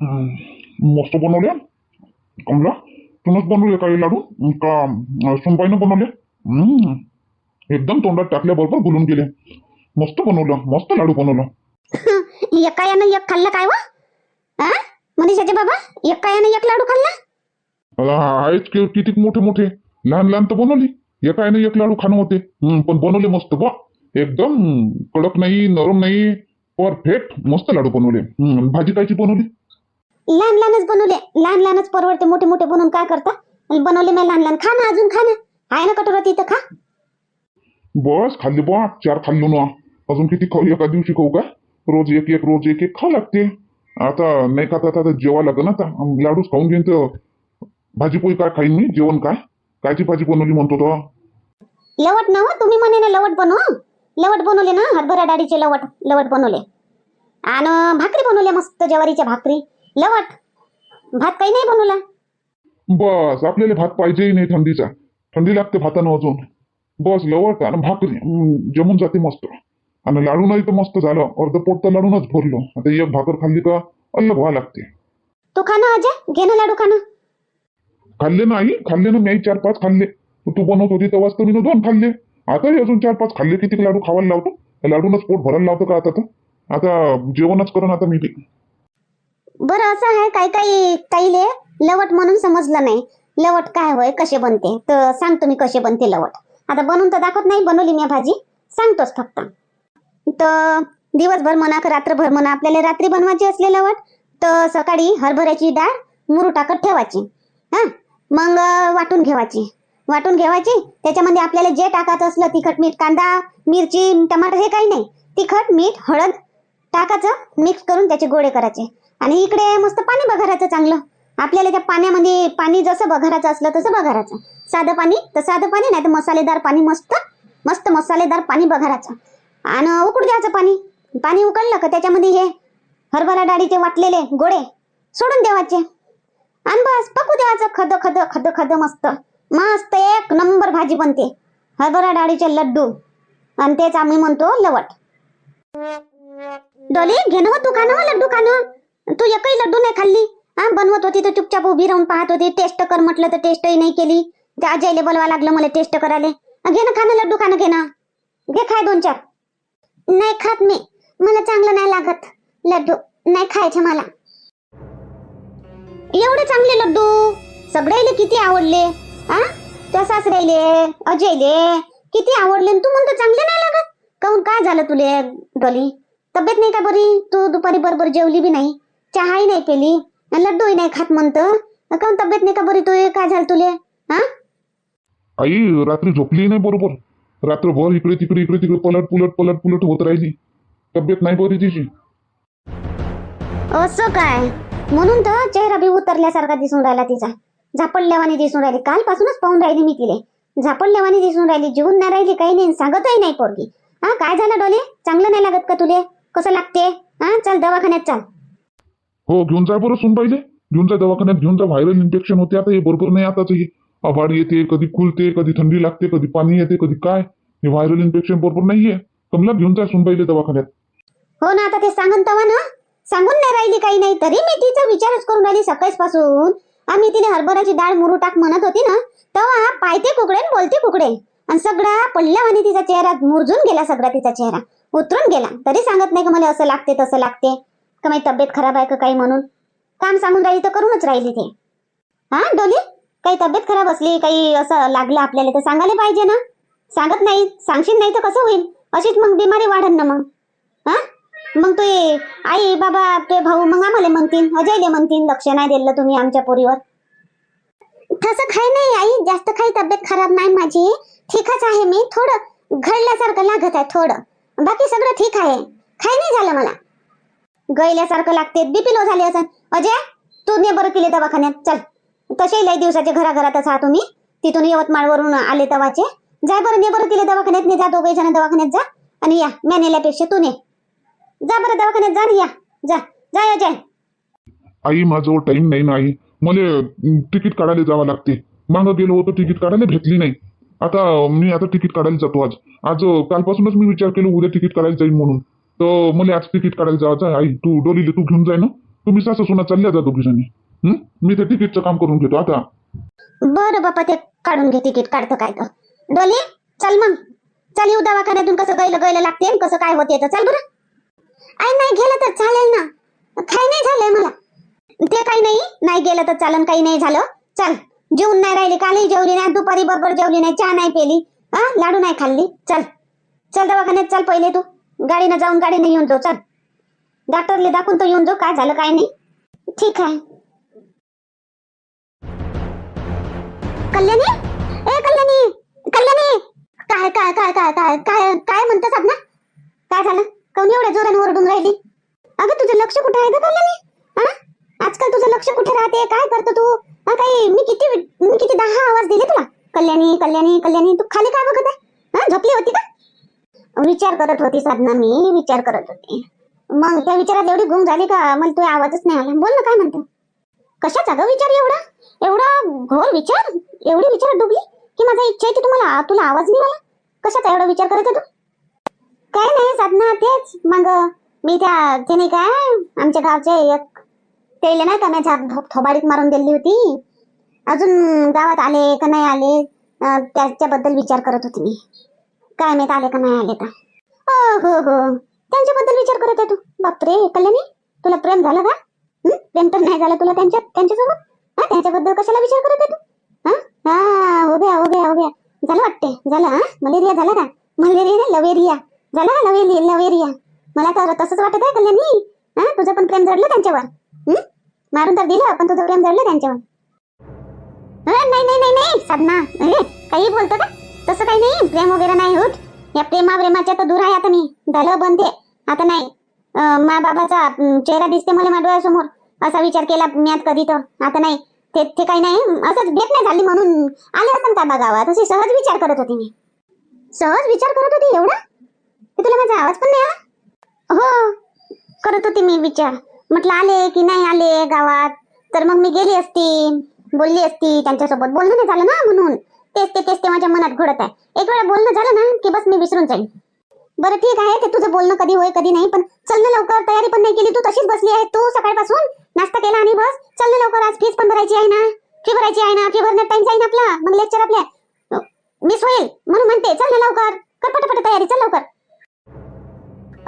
मस्त बनवले कमला तूनच बनवले काही लाडू का सुनबाईनं बनवले एकदम तोंडात टाकल्याबरोबर घुलून गेले मस्त बनवलं मस्त लाडू बनवलं एका यानं एक खाल्लं काय वा मनीषाचे बाबा एका यानं एक लाडू खाल्ला आहेच की किती मोठे मोठे लहान लहान तर बनवली एका याने एक लाडू खाणं होते पण बनवले मस्त बा एकदम कडक नाही नरम नाही परफेक्ट मस्त लाडू बनवले भाजी कायची बनवली लहान लहानच बनवले. लहान लहानच परवडते मोठे मोठे बनवून काय करता? बनवले मी लहान लहान. खा ना अजून खा ना. आहे ना कटोरा तिथं खा. बस खाल्ले बा. चार खाल्लो ना. अजून किती खाऊ? एका दिवशी खाऊ का? रोज एक एक रोज एक एक खाऊ लागते. आता नाही का आता जेवा लागेल ना आता. लाडूच खाऊन घेईन तर. भाजी पोळी काय खाईन मी? जेवण काय? कायची भाजी बनवली म्हणतो तो? लवट ना हो, तुम्ही म्हणे ना लवट बनव. लवट बनवले ना हरभरा डाळीचे लवट लवट बनवले. आणि भाकरी बनवल्या मस्त ज्वारीच्या भाकरी. लवट. भात काही नाही बनवला. बस आपल्याला भात पाहिजेही नाही थंडीचा. थंडी लागते भातानं अजून. बस लवट आणि भाकरी. जमून जाते मस्त. आणि लाडू नाही तर मस्त झालं. अर्ध पोट तर लाडूनच भरलो. आता एक भाकर खाल्ली का अलग व्हा लागते. तू खा ना अजय घे ना लाडू खा ना खाल्ले नाही खाल्ले ना मी चार पाच खाल्ले. तू बनवत होती तेव्हाच तर मी दोन खाल्ले. आताही अजून चार पाच खाल्ले. किती लाडू खावायला लावतो? लाडूनच पोट भरायला लावतो का आता तर? आता जेवणच करून आता मी. बरं असं आहे काही काही काहीले लवट म्हणून समजलं नाही. लवट काय होय कसे बनते? तर सांगतो मी कसे बनते लवट. आता बनवून तर दाखवत नाही बनवली मी भाजी. सांगतोच फक्त. तर दिवसभर म्हणा का रात्रभर म्हणा आपल्याला रात्री बनवायची असले लवट तर सकाळी हरभऱ्याची डाळ मुरू टाकत ठेवायची. हा? मग वाटून घेवायची. वाटून घेवायची त्याच्यामध्ये आपल्याला जे टाकायचं असलं तिखट मीठ कांदा मिरची टमाटर हे काही नाही. तिखट मीठ हळद टाकायचं मिक्स करून त्याचे गोळे करायचे. आणि इकडे मस्त पाणी बघाराचं चांगलं. आपल्याला त्या पाण्यामध्ये पाणी जसं बघारायचं असलं तसं बघाराचं साधं पाणी तर साधं पाणी नाही तर मसालेदार पाणी मस्त मस्त मसालेदार पाणी बघारायचं आणि उकडू द्यायचं पाणी. पाणी उकळलं का त्याच्यामध्ये हे हरभरा डाळीचे वाटलेले गोळे सोडून देवाचे आणि बस पकू द्यायचं खद खद खद खद मस्त. मस्त एक नंबर भाजी बनते. हरभरा डाळीचे लड्डू. आणि तेच आम्ही म्हणतो लवट. डोली घे हो तू खाणं लड्डू खाणं. तू एकही लड्डू नाही खाल्ली? हा बनवत होती तर चुपचाप उभी राहून पाहत होती. टेस्ट कर म्हटलं तर टेस्टही नाही केली. त्या अजयले बोलवा लागलं मला टेस्ट करायला. घे ना खाणं लड्डू खाणं घे ना. घे खाय दोन चार. नाही खात मी. मला चांगलं नाही लागत. लड्डू नाही खायचे मला. एवढे चांगले लड्डू. सगळ्याले किती आवडले. आ त्या सासऱ्याले अजयले किती आवडले. तू म्हणतो चांगले नाही लागत. काऊन काय झालं तुले डॉली? तब्येत नाही का बरी? तू दुपारी बरोबर जेवली बी नाही. चहाही नाही पेली लड्डूही नाही खात म्हणतं. काहून तब्येत नाही का बरी तू काय झालं तुले? हा? आई रात्री झोपली नाही बरोबर. रात्रभर इकडे तिकडे इकडे तिकडे पलट पुलट पलट पुलट होत राहिली. तब्येत नाही बरी तिची. असं काय? म्हणून तर चेहरा बी उतरल्यासारखा दिसून राहिला तिचा. झापडल्यावानी दिसून राहिली. कालपासूनच पाहून राहिली मी तिले. झापडल्यावानी दिसून राहिली. जीवन नाही राहिली काही नाही सांगतही नाही पोरगी. हा काय झालं डोले? चांगलं नाही लागत का तुले? कसं लागते? हा चल दवाखान्यात चाल. हो घेऊन जा बरं सुन पाहिजे घेऊन जा दवाखान्यात घेऊन जा. व्हायरल इन्फेक्शन होते. आता हे बरोबर नाही आताच हे. आभाड येते कधी खुलते कधी थंडी लागते कधी पाणी येते कधी काय. हे व्हायरल इन्फेक्शन बरोबर नाहीये. कमला घेऊन जा सुन पाहिजे दवाखान्यात. हो ना आता ते सांगून तवा ना. सांगून नाही राहिली काही नाही. तरी मी तिचा विचारच करून राहिली सकाळपासून आम्ही तिने हरभराची डाळ मुरू टाक म्हणत होती ना तेव्हा पायते कुकडे बोलते कुकडे. आणि सगळा पडल्यावानी तिचा चेहरा मुरजून गेला सगळा तिचा चेहरा. उतरून गेला. तरी सांगत नाही का मला असं लागते तसं लागते. का माझी तब्येत खराब आहे का काही म्हणून? काम सांगून राहिली तर करूनच राहिली ते. हा डोली? काही तब्येत खराब असली काही असं लागलं आपल्याला तर सांगायला पाहिजे ना. सांगत नाही सांगशील नाही तर कसं होईल? अशीच मग बिमारी वाढन ना मग. हा? मग तू आई बाबा ते भाऊ मग आम्हाला म्हणतील अजयले म्हणतील लक्ष नाही दिलं तुम्ही आमच्या पोरीवर. तसं काही नाही आई जास्त काही तब्येत खराब नाही माझी. ठीकच आहे मी थोडं घडल्यासारखं लागत आहे थोडं. बाकी सगळं ठीक आहे. काही नाही झालं मला. गैल्यासारखं लागते बीपी लो झाले असं. अजय तू ने बरं केले दवाखान्यात. चल. तसे लय दिवसाचे घराघरातच आहात तुम्ही. तिथून यवतमाळवरून आले तवाचे. जाय बरं ने बरं केले दवाखान्यात. ने जा दोघे जण दवाखान्यात जा. आणि या मॅनेल्यापेक्षा तू ने. जा बरं दवाखान्यात जा या. जा. जा अजय. आई माझं टाइम नाही ना आई मला तिकीट काढायला जावं लागते. मागं गेलो होतो तिकीट काढायला भेटली नाही. आता मी आता तिकीट काढायला जातो आज. आज कालपासूनच मी विचार केला उद्या तिकीट काढायला जाईल म्हणून. तर मला आज तिकीट काढायला जायचं आहे. आई तू डोलीले तू घेऊन जाय ना. तुम्ही सासू सुना चालल्या जा दोघीजणी. मी ते तिकीटचं काम करून घेतो. आता. बरं बापा ते काढून घे तिकीट. काढतो काय तर डोली चल मग. चल येऊ दवाखान्यातून कसं गैलं गैलं लागते आणि कसं काय होते तर. चल बरं. आई नाही गेलं तर चालेल ना. काही नाही झालंय मला. ते काही नाही. नाही गेलं तर चालन काही नाही झालं. चल. जेवून नाही राहिली कालही जेवली नाही दुपारी बरोबर जेवली नाही. चहा नाही पेली. हा? लाडू नाही खाल्ली. चल. चल दवाखान्यात चल पहिले तू. गाडीनं जाऊन गाडीनं येऊन जाऊ. चल. डॉक्टरले दाखवून तो येऊन जाऊ. काय झालं काय नाही. ठीक आहे. कल्याणी? ए कल्याणी! कल्याणी! काय काय काय काय काय काय काय म्हणतात साधना काय झालं? कोणी एवढ्या जोराने ओरडून राहिली? अगं तुझं लक्ष कुठे आहे ग कल्याणी? हा आजकाल तुझं लक्ष कुठे राहते? काय करतो तू? हा काही मी किती मी किती दहा आवाज दिले तुला? कल्याणी कल्याणी कल्याणी तू खाली काय बघत आहे? हा झोपली होती का? विचार करत होती साधना मी विचार करत होती. मग त्या विचारात एवढी गुंग झाली का? मला तुझा आवाजच नाही आला. बोल ना काय म्हणतो? कशाचा ग विचार एवढा? एवढा घोर विचार? एवढी विचार डुबली? की माझा इच्छा आहे की तुम्हाला तुला आवाज नाही आला? कशाचा एवढा विचार करत आहे तू? काय नाही साधना तेच. मग मी त्या ते नाही काय आमच्या गावचे एक तेले नाही का मी झाप थोबाडीत मारून दिली होती. अजून गावात आले का नाही आले त्याच्याबद्दल विचार करत होती मी. काय माहीत आले का नाही आले का हो हो. हो त्यांच्याबद्दल विचार करत आहे तू. बापरे कल्याणी तुला प्रेम झालं का? प्रेम तर नाही झालं तुला त्यांच्या त्यांच्यासोबत? हा? त्यांच्याबद्दल कशाला विचार करत आहे तू? हा? हा गया हो गया झालं वाटते झालं हा? मलेरिया झाला का? मलेरिया नाही लवेरिया. झाला का लवेरिया लवेरिया? मला तर तसंच वाटत आहे कल्याणी. हा? तुझं पण प्रेम जडलं त्यांच्यावर. मारून तर दिलं पण तुझं प्रेम जडलं त्यांच्यावर. नाही नाही नाही नाही. साधना काही बोलतो का? तसं काही नाही प्रेम वगैरे नाही होत. या प्रेमा प्रेमाच्या तर दूर आहे आता मी. झालं बंद आहे आता नाही. मा बाबाचा चेहरा दिसते मला माझ्या डोळ्यासमोर. असा विचार केला मी कधी तर. आता नाही. ते ते काही नाही. असंच भेट नाही झाली म्हणून आले असतात का बा गावात. सहज विचार करत होती मी. सहज विचार करत होती एवढा? तुला माझा आवाज पण नाही आला? हो करत होती मी विचार. म्हटलं आले की नाही आले गावात? तर मग मी गेली असती. बोलली असती. त्यांच्यासोबत बोलणं नाही झालं ना म्हणून. तेच ते तेच ते माझ्या मनात घडत आहे. एक वेळा बोलणं झालं ना की बस मी विसरून जाईन. बरं ठीक आहे ते तुझं बोलणं कधी होय कधी नाही पण चल ना लवकर तयारी पण नाही केली तू तशीच बसली आहे तू सकाळपासून. नाश्ता केला आणि बस चल ना लवकर आज फीस पण भरायची आहे ना. फी भरायची आहे ना फी भरण्यात टाइम जाईल आपला. मग लेक्चर आपल्या. मिस होईल म्हणून म्हणते चल ना लवकर. कर पटापट तयारी चल लवकर.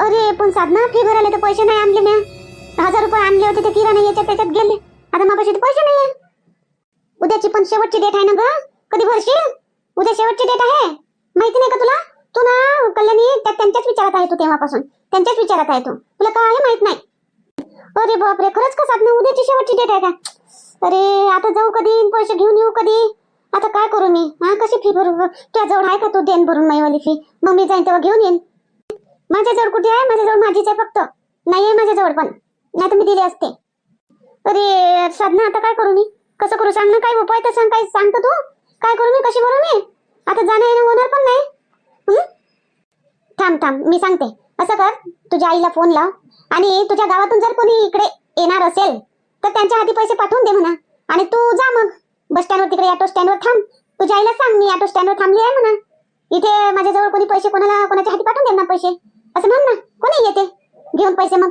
अरे पण साधना फी भरायला तर पैसे नाही आणले मी हजार रुपये आणले होते ते किराणा याच्यात त्याच्यात गेले. आता माझ्यापाशी पैसे नाही उद्याची पण शेवटची डेट आहे ना ग? कधी भरशील? उद्या शेवटची डेट आहे. माहिती नाही का तुला? तू ना कल्याणी त्या त्यांच्याच विचारात आहे तू तेव्हापासून. त्यांच्याच विचारात आहे तू. तुला काय आहे माहीत नाही. अरे बापरे खरंच का साधना? उद्याची शेवटची डेट आहे का? अरे आता जाऊ कधी? पैसे घेऊन येऊ कधी? आता काय करू मी? हा कशी फी भरू? तुझ्या जवळ आहे का तू देन भरून माईवाली फी मग मी जाईन तेव्हा घेऊन येईन. माझ्याजवळ कुठे आहे? माझ्याजवळ माझीच आहे फक्त. नाही आहे माझ्याजवळ पण. नाही तर मी दिली असते. अरे साधना आता काय करू मी? कसं करू? सांग ना काय उपाय तर सांग काय सांगतो तू? काय करू मी? कशी भरू मी? आता जाणं येणं होणार पण नाही. हं? थांब थांब. मी सांगते. असं कर. तुझ्या आईला फोन लाव. आणि तुझ्या गावातून जर कोणी इकडे येणार असेल तर त्यांच्या हाती पैसे पाठवून दे म्हणा. आणि तू जा मग. बस स्टँडवर तिकडे ऑटो स्टँडवर थांब. तुझ्या आईला सांग मी ऑटो स्टँडवर थांबली आहे म्हणा. इथे माझ्याजवळ कोणी पैसे कोणाला कोणाच्या हाती पाठवून देणार पैसे? असं म्हण ना. कोणी येते? घेऊन पैसे मग.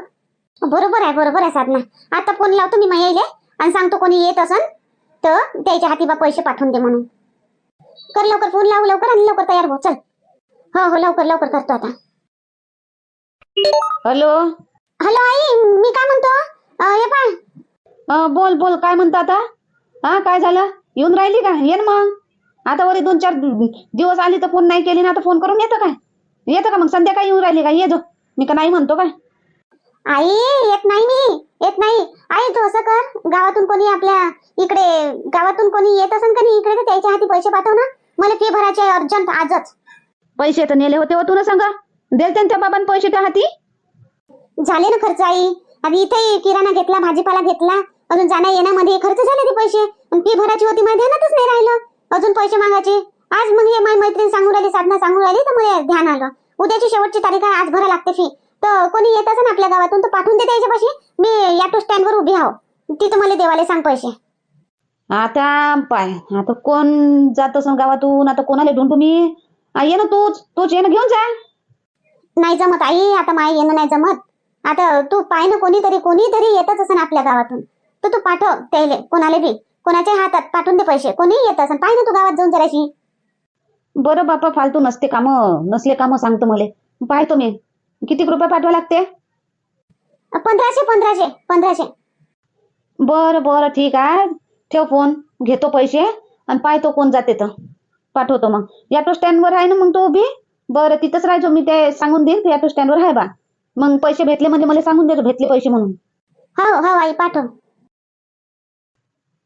बरोबर आहे बरोबर आहे साधना. आता फोन लावतो मी मग यायले. आणि सांगतो कोणी येत असन तर त्याच्या हाती बा पैसे पाठवून दे म्हणून. कर लवकर फोन लावू लवकर आणि लवकर तयार हो. चल. हो हो लवकर लवकर करतो आता. हॅलो? हॅलो आई मी काय म्हणतो? अं, हे पाय हा बोल बोल काय म्हणता आता? हा काय झालं? येऊन राहिली का? ये ना मग. आता वरी दोन चार दिवस आली तर फोन नाही केली ना आता फोन करून येतं काय? येतं का मग? संध्याकाळी येऊन राहिली का? ये जो. मी का नाही म्हणतो काय? आई येत नाही मी. येत नाही. आई तू असं कर. गावातून कोणी आपल्या इकडे गावातून कोणी येत असेल का नाही इकडे तर त्याच्या हाती पैसे पाठव ना. मला फी भरायचे अर्जंट आजच. पैसे तर नेले होते हो तू ना सांगा देते त्या बाबांनी पैसे त्या हाती? झाले ना खर्च आई. आणि इथे किराणा घेतला भाजीपाला घेतला. अजून जाण्या येण्यामध्ये खर्च झाले ते पैसे. फी भरायची होती माझ्या ध्यानातच नाही राहिलं. अजून पैसे मागायचे. आज मग हे माझी मैत्रीण सांगून राहिली साधना सांगून राहिली तर मला ध्यान आलं. उद्याची शेवटची तारीख आहे आज भरा लागते फी तर कोणी येत असेल आपल्या गावातून तर पाठवून दे त्याच्यापाशी. मी ऑटो स्टँडवर उभी आहो. तिथं मला देवाले सांग पैसे. आता पाय आता कोण जात असं गावातून? आता कोणाला ढूंढू मी? आ, ये ना तूच. तूच ये ना घेऊन जा. नाही जमत आई आता माय येणं नाही जमत. आता तू पाय ना कोणीतरी कोणीतरी येतच असेल आपल्या गावातून. तर तू पाठव त्याले कोणाला बी. कोणाच्या हातात पाठवून दे पैसे. कोणी येत असेल पाय ना तू गावात जाऊन जराशी. बरं बापा फालतू नसते कामं. नसले कामं सांगतो मला. पाहतो मी. किती रुपये पाठवा लागते? पंधराशे पंधराशे पंधराशे. बरं बरं. ठीक आहे. ठेव फोन घेतो पैसे आणि पाहतो कोण जाते तर. पाठवतो मग. ऑटो स्टँडवर आहे ना मग तू उभी? बरं तिथंच राहायचो. मी ते सांगून देईन. ते ऑटो स्टँडवर आहे बा. मग पैसे भेटले म्हणजे मला सांगून देतो. भेटले पैसे म्हणून. हो हो आई पाठव.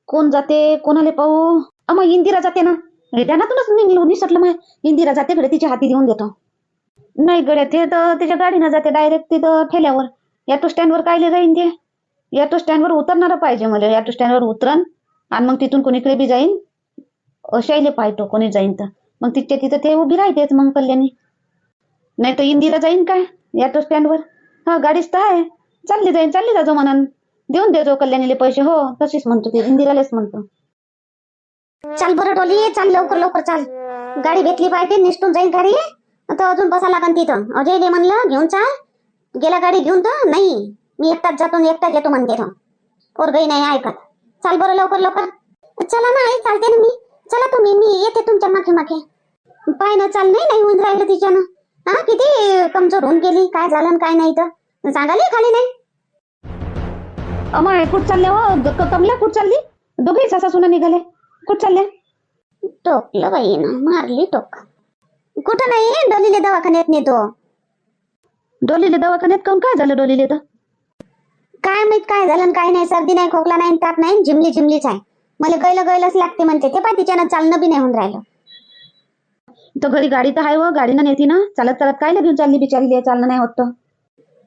कोण जाते? कोणाला पाहू? अ, मग इंदिरा जाते ना. ध्यानातूनच निघलो निसटलं मग. इंदिरा जाते कडे तिच्या हाती देऊन देतो. नाही गड्या ते तर त्याच्या गाडीनं जाते डायरेक्ट तिथं ठेल्यावर. ऑटो स्टँडवर कायले जाईन ते? ऑटो स्टँडवर उतरणार पाहिजे मला. ऑटो स्टँडवर उतरन आणि मग तिथून कोणीकडे बी जाईन? शैले पाहतो कोणी जाईन तर. मग तिच्या तिथं ते उभी राहतेच मग कल्याणी. नाही तर इंदिरा जाईन काय ऑटो स्टँडवर? हा गाडीच तर आहे. चालली जाईन चालली जाजो म्हणून देऊन देजो कल्याणीले पैसे हो तशीच म्हणतो ते इंदिरालाच म्हणतो. चाल बरं डोली चाल लवकर लवकर चाल. गाडी भेटली पाहिजे निसटून जाईन गाडी तर अजून बसा लागन तिथं. अजयले म्हणलं घेऊन चाल. गेला गाडी घेऊन तर नाही. मी एकटाच जातो आणि एकटाच येतो म्हणते तो. पोरगही नाही ऐकत. चाल बरं लवकर लवकर. चला ना आई चालते ना मी. चला तुम्ही मी येते तुमच्या मागे मागे. पाय ना चाल नाही नाही होऊन राहिलं तिच्यानं. हा किती कमजोर होऊन गेली. काय झालं काय नाही तर सांगाली खाली नाही? अमाय कुठ चालल्या हो? कमला कुठ चालली? दोघे सासा सुना निघाले. कुठ चालल्या टोकलं बाई ना मारली टोक. कुठं नाही डोलीले दवाखान्यात नेतो. डोलीले दवाखान्यात काऊन काय झालं डोलीले तर? काय माहीत काय झालं काय नाही सर्दी नाही खोकला नाही ताप नाही झिमली झिमलीच आहे. मला गैलं गैलच लागते म्हणते. ते पाय तिच्यानं चालणं बी नाही होऊन राहिलं. तर घरी गाडी तर आहे व गाडीनं नेती ना. चालत चालत काय घेऊन चालली बिचारी चालणं नाही होत.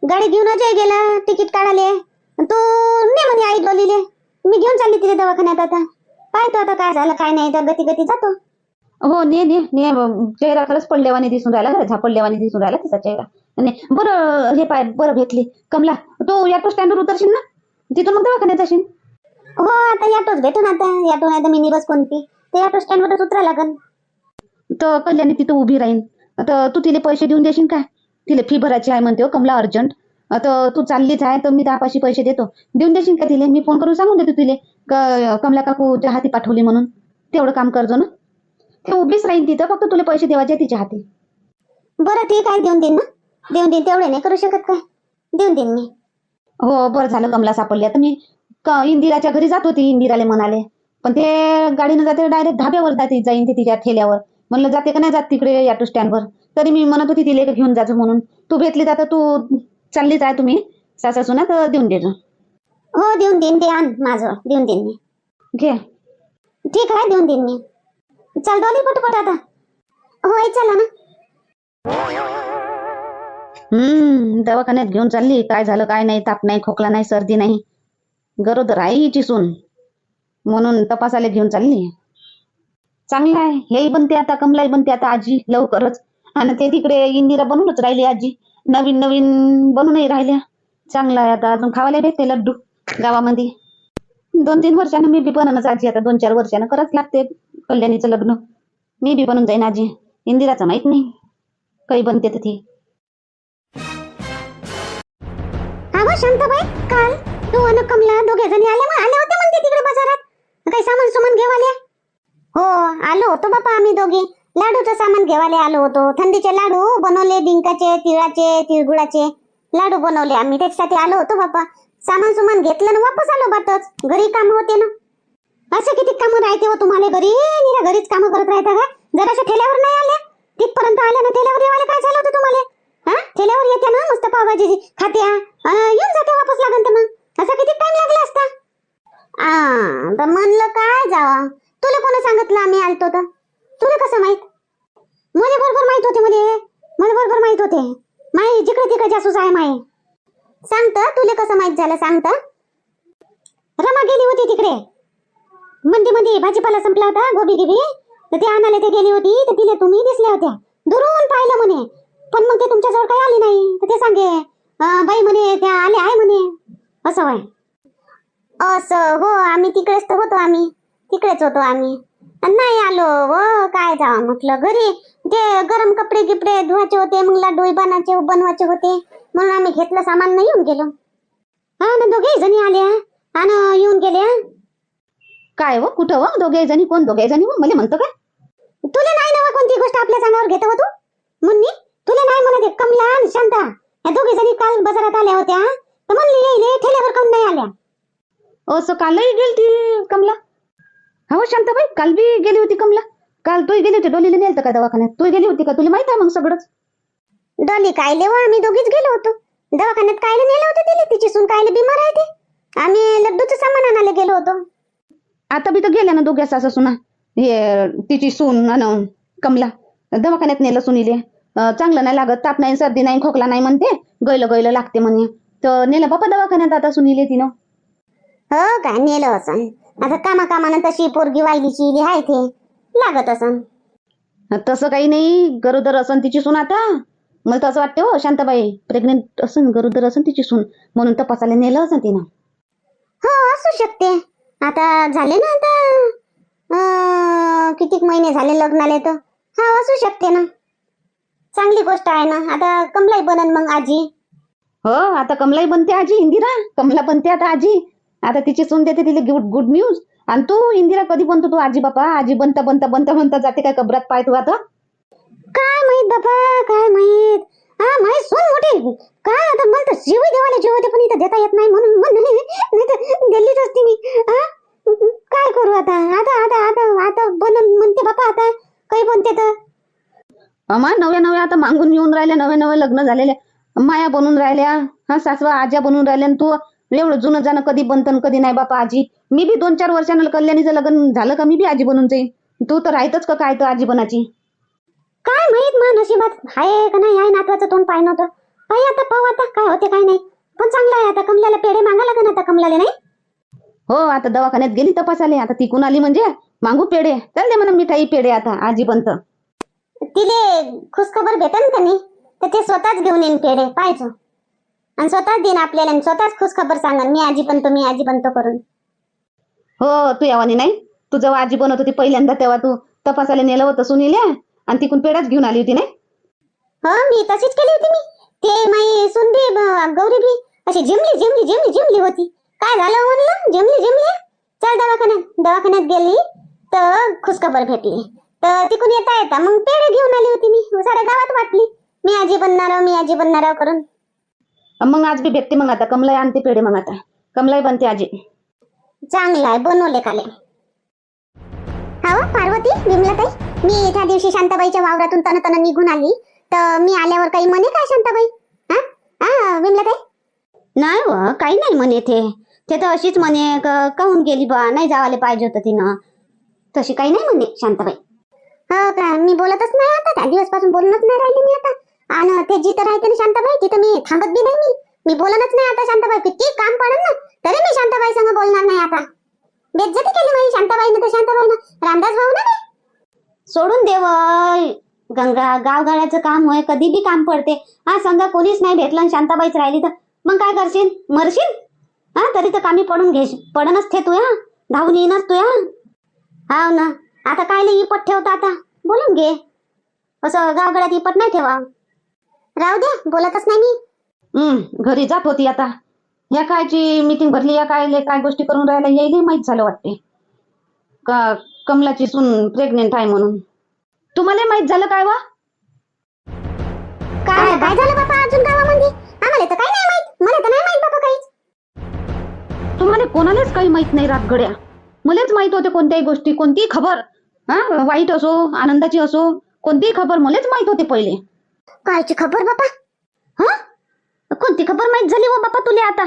गाडी घेऊन अजय गेला तिकीट काढाले तू ने म्हणे आई डोलीले मी घेऊन चालली तिथे दवाखान्यात आता. पाहतो आता काय झालं काय नाही तर गती गती जातो. हो ने ने ने चेहरा खरंच पडल्यावानी दिसून राहिला झापडल्यावानी दिसून राहिला तिचा चेहरा. आणि बरं हे पाय बरं भेटली. कमला तू ऑटो स्टँडवर उतरशील ना? तिथून मग दवाखान्यात जाशील. हो आता याटोच भेटून आता. याटो नाही तर मिनी बस कोणती? ते ऑटो स्टँडवरच उतरा लागन. तर कल्याणी तिथं उभी राहीन. तर तू तिला पैसे देऊन देशील काय तिला फी भरायची आहे म्हणते हो कमला अर्जंट तर तू चाललीच आहे तर मी दापाशी पैसे देतो. देऊन देशील का तिले? मी फोन करून सांगून देतो तिले. कमला काकूच्या हाती पाठवली म्हणून. तेवढं काम करजो ना. ते उभीच राहीन तिथं फक्त तुला पैसे देवायचे तिच्या हाती. बरं ठीक आहे देऊन देईन ना. देऊन देईन तेवढे नाही करू शकत काय? देऊन देईन मी. हो बरं झालं कमला सापडल्या तर मी क- इंदिराच्या घरी जात होती इंदिराले म्हणाले. पण ते गाडीनं जाते डायरेक्ट धाब्यावर जाते जाईन ते तिच्या ठेल्यावर. म्हणलं जाते का नाही जात तिकडे ऑटो स्टँडवर तरी मी म्हणत होती तिला घेऊन जायचं म्हणून. तू भेटली तर आता तू चाललीच आहे तुम्ही. सासा सुना तर देऊन देजो हो देऊन देईन ते आण माझं देऊन देईन मी. घे. ठीक आहे देऊन देईन मी. चल डोली पटपट आता. होय चला ना. हम्म दवाखान्यात घेऊन चालली. काय झालं काय नाही ताप नाही खोकला नाही सर्दी नाही. गरोदर आहे हिची सून. म्हणून तपासाला घेऊन चालली. चांगलं आहे. हेही बनते आता कमलाही बनते आता आजी लवकरच. आणि ते तिकडे इंदिरा बनूनच राहिली आजी. नवीन नवीन बनूनही राहिल्या. चांगला आहे आता. अजून खावायला भेटते लड्डू गावामध्ये. दोन तीन वर्षानं मी बी बनवणच आजी. आता दोन चार वर्षानं करत लागते कल्याणीचं लग्न. मी बी बनून जाईन आजी. इंदिराचं माहीत नाही. काही बनते तर ती. शांताबाई काल तू अन कमला दोघे जणी आले मग आले होते म्हणते तिकडे बाजारात. काही सामान सुमान घेवाले हो आलो होतो बापा आम्ही दोघी. लाडूचं सामान घेवाले आलो होतो. थंडीचे लाडू बनवले डिंकाचे तिळाचे तिळगुळाचे. लाडू बनवले आम्ही. त्याच्यासाठी आलो होतो बापा. सामान सुमान घेतलं ना वापस आलो बातच. घरी काम होते ना. असे किती कामं राहते हो तुम्हाला घरी? निरा घरीच कामं करत राहता का? जराशा ठेल्यावर नाही आल्या? तिथपर्यंत आल्या ना ठेल्यावर येवाले काय झालं होतं तुम्हाला? हा? ठेल्यावर येते ना मस्त पावभाजी खात्या. येऊन जाते वापस लागन तर मग. असं किती टाइम लागला असता? आ तर म्हणलं काय जावा. तुला कोण सांगितलं आम्ही आलतो तर? तुला कसं माहीत? मला बरोबर माहीत होते मध्ये मला बरोबर माहीत होते. माई जिकडे तिकडे जासूस आहे माई सांगत तुला कसं माहीत झालं सांगत रमा गेली होती तिकडे. मंदी मंदी भाजीपाला संपला होता गोबी गिबी. तर ते आणायला ते गेली होती तर तिला तुम्ही दिसल्या होत्या. दुरून पाहिलं म्हणे. पण मग ते तुमच्या जवळ काही आली नाही. तर ते सांगे "अं, बाई म्हणे त्या आले आहे म्हणे. असं होय. असं हो आम्ही तिकडेच तर होतो आम्ही. तिकडेच होतो आम्ही. नाही आलो हो काय जावं म्हटलं घरी. ते गरम कपडे गिपडे धुवायचे होते मग लाडू बनायचे बनवायचे होते. म्हणून आम्ही घेतलं सामान नाही येऊन गेलो. हा ना दोघे जणी आल्या आणि येऊन गेल्या काय व कुठं व दोघे जणी कोण? दोघे जणी व मला म्हणतो काय? तुला नाही ना कोणती गोष्ट आपल्या सांगावर घेतो तू? मुन्नी? तुला नाही म्हणत कमला आणि शांता या दोघी जणी काल बाजारात आल्या होत्या. तर म्हणली येईल ठेल्यावर काऊन नाही आल्या. असं कालही गेली ती कमला? हो शांताबाई काल बी गेली होती कमला. काल तू गेली होती डोलीला नेलतं का दवाखान्यात? तू गेली होती का? तुला माहीत आहे मग सगळंच. डॉली कायले व आम्ही दोघीच गेलो होतो. दवाखान्यात कायले नेलं होतं तिला? तिची सून कायले बिमार आहे ते? आम्ही लड्डूचं सामान आणायला गेलो होतो. आता बी तर गेल्या ना दोघ्या सासू सुना. हे तिची सून अन कमला. दवाखान्यात नेलं सुनीले. चांगलं नाही लागत ताप नाही सर्दी नाही खोकला नाही म्हणते गैलं गैलं लागते म्हणे. तर नेलं बापा दवाखान्यात आता सुनीले तिनं हो का नेलं असन. आता कामा कामानं तशी पोरगी वाहिलीची इली आहे ते लागत असन. तसं काही नाही गरोदर असन तिची सून आता. मला तर असं वाटतं हो शांताबाई प्रेग्नेंट असन गरोदर असन तिची सून. म्हणून तपासायला नेलं असं तिनं. हो असू शकते. आता झाले ना आता कितीक महिने झाले लग्नाले तर हा असू शकते ना. चांगली गोष्ट आहे ना. आता कमलाई बनन मग आजी. हो आता कमलाई बनते आजी इंदिरा. कमला बनते आता आजी. आता तिची सून देते तिला गुड गुड न्यूज आणि तू इंदिरा कधी बनतो तू आजी बापा? आजी बनता बनता बनता बनता जाते काय कबरात पाय तू आता? काय माहीत बाबा काय माहीत? हा माहीत सोन मोठी काय आता मला तर जीव देवाला जीव होते पण इथं देता येत नाही म्हणून म्हण नाही तर दिल्लीच असते मी. हा? काय करू आता? आता आता आता आता बनन म्हणते बापा आता. काही बनते तर? अमा नव्या नव्या आता मागून येऊन राहिल्या नव्या नव्या लग्न झालेल्या माया बनून राहिल्या हा सासवा आज्या बनून राहिल्या तू एवढं जुनं जाणं कधी बनतं आणि कधी नाही बापा आजी. मी बी दोन चार वर्षानं कल्याणीचं लग्न झालं का? मी बी आजी बनून जाईन तू तर राहतच का काय तर आजी बनाची काय माहीत मा नशिबात आहे का नाही आहे नातवाचं तोंड पाय नव्हतं. पाय आता पाहू आता काय होते काय नाही. पण चांगलं आहे आता कमल्याला पेढे मागा लागेल आता कमल्याला नाही? हो आता दवाखान्यात गेली तपासाले. आता तिकून आली म्हणजे? मागू पेढे. चल दे म्हणा मिठाई पेढे आता आजी बनत तिले खुशखबर भेटन का नाही तर ते स्वतःच घेऊन येईन पेढे पाहायचो. आणि स्वतःच देईन आपल्याला आणि स्वतःच खुशखबर सांगन मी आजी बनतो मी आजी बनतो करून. हो तू यावानी नाही. तू जेव्हा आजी बनत होती पहिल्यांदा तेव्हा तू तपासायला नेलं होतं सुनीले आणि तिकून पेढाच घेऊन आली होती नाही? हो मी तशीच केली होती मी. ते माई सुनबी ब- गौरी बी अशी जिमली जिमली जिमली जिमली होती. काय झालं म्हणलं? जिमली जिमली. चल दवाखान्यात दवाखान्यात गेली तर खुशखबर भेटली. तर तिकून येता येता मग पेढे घेऊन आली होती मी. साऱ्या गावात वाटली. मी आजी बनणार मी आजी बनणार करून. मग आज बी भेटते मग आता. कमलाई आणते पेढे मग आता. कमलाई बनते आजी. चांगलं आहे बनवले काले. हो पार्वती विमलाताई. मी त्या दिवशी शांताबाईच्या वावरातून तन तन निघून आली. तर मी आल्यावर काही म्हणे काय शांताबाई? हा? हा विमलाताई? नाही व काही नाही म्हणे ते. ते तर अशीच म्हणे काहून गेली बा? नाही जावाले पाहिजे होतं तिनं. तशी काही नाही म्हणे शांताबाई. हो का? मी बोलतच नाही आता. त्या दिवसपासून बोलूनच बोलणंच नाही राहिले मी आता. आणि ते जिथं राहते ना शांताबाई तिथं मी थांबत बी नाही मी. मी बोलतच नाही आता शांताबाई. किती काम पडन ना. तरी मी शांताबाई संग बोलणार नाही आता. बेज्जती केली माझी शांताबाईनं तर शांताबाईनं. रामदास भाऊ ना रे सोडून देव गंगा गावगाड्याचं काम होय कधी बी काम पडते. हा समजा कोणीच नाही भेटलं आणि शांताबाईच राहिली तर. मग काय करशील? मरशील? हा तरी तर कामी पडून घेशील पडनच थे तू या धावून येईनच तू या हाव ना. आता कायले इपट ठेवता आता? बोलून घे. असं गावगड्यात इपट नाही ठेवा. राहू दे बोलतच नाही मी. हम्म घरी जात होती आता. या कायची मीटिंग भरली या काय काय गोष्टी करून राहिल्या यायला माहीत झालं वाटते. का कमलाची सून प्रेग्नेंट आहे म्हणून. तुम्हाला माहीत झालं काय वा? काय काय झालं बाबा अजून गावामध्ये? आम्हाला तर काय नाही माहीत. मला तर नाही माहीत बाबा काहीच. तुम्हाला कोणालाच काही माहीत नाही रात गड्या मलाच माहीत होते कोणत्याही गोष्टी कोणतीही खबर. हा? वाईट असो आनंदाची असो कोणतीही खबर मलाच माहीत होते पहिले. कायची खबर बाबा हा? कोणती खबर माहीत झाली हो बापा तुले आता?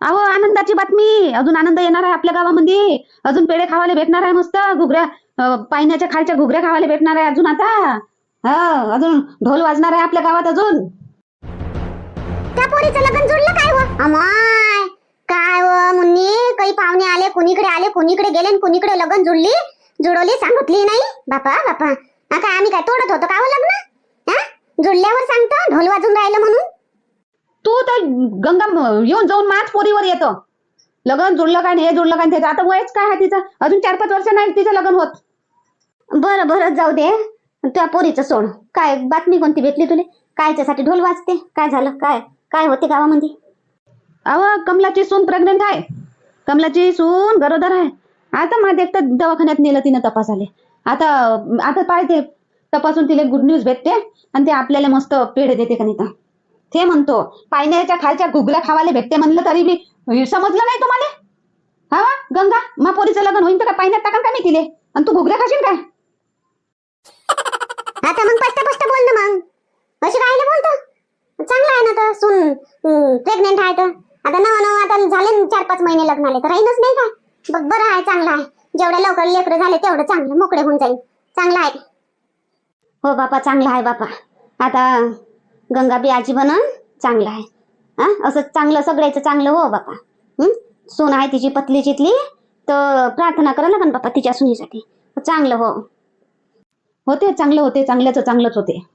अहो आनंदाची बातमी. अजून आनंद येणार आहे आपल्या गावामध्ये. अजून पेढे खावायला भेटणार आहे मस्त. घुगऱ्या अं, पायण्याच्या खालच्या घुगऱ्या खावायला भेटणार आहे अजून आता. हा अजून ढोल वाजणार आहे आपल्या गावात अजून. त्या पोरीचं लग्न जुळलं काय व अमाय काय व मुन्नी? काही पाहुणे आले कोणीकडे आले कोणीकडे गेले कोणीकडे लग्न जुळली? जुळवली सांगितली नाही? बापा बापा. आता आम्ही काय तोडत होतो का हो लग्न? हा? जुळल्यावर सांगतो ढोल वाजून राहिलं म्हणून. तू तर गंगा येऊन जाऊन माझ पोरीवर येतो. लग्न जुळलं काय हे जुळलं काय त्याचं आता वयच काय आहे तिचं? अजून चार पाच वर्ष नाही तिचं लग्न होत. बरं बरं जाऊ दे. त्या पोरीचं सोड. काय बातमी कोणती भेटली तुले? कायच्यासाठी ढोल वाजते? काय झालं? काय? काय होते गावामध्ये? अव कमलाची सून प्रेग्नेंट आहे. कमलाची सून गरोदर आहे. आता माझ्या एकतर दवाखान्यात नेलं तिनं तपासाले. आता आता पाहते तपासून तिला गुड न्यूज भेटते आणि ते आपल्याला मस्त पेढे देते का नाही तर. ते म्हणतो पायण्याच्या खालच्या घुगला खावाले भेटते म्हणलं तरी बी समजलं नाही तुम्हाला? हा वा, गंगा मा पोरीचं लग्न होईन तर का पायण्यात टाका का मी तिले? आणि तू घुगऱ्या खाशील काय? आता मग स्पष्ट स्पष्ट बोल ना मग. अशी राहिले बोलतो. चांगलं आहे ना तर सुन प्रेग्नेंट आहे तर. आता नवा नवा आता झाले ना चार पाच महिने लग्नाले तर राहीनच नाही का? बघ बरं आहे चांगलं आहे. जेवढ्या लवकर लेकरं झाले तेवढं चांगलं मोकळे होऊन जाईल. चांगलं आहे. हो बापा चांगलं आहे बापा. आता गंगाबी आजी बनन चांगलं आहे. हा? असं चांगलं सगळ्याचं चांगलं हो बापा. हं? सून आहे तिची पतली चितली तर प्रार्थना करा लागन बापा तिच्या सुनीसाठी. चांगलं हो. होते चांगलं होते चांगल्याचं चांगलंच होते.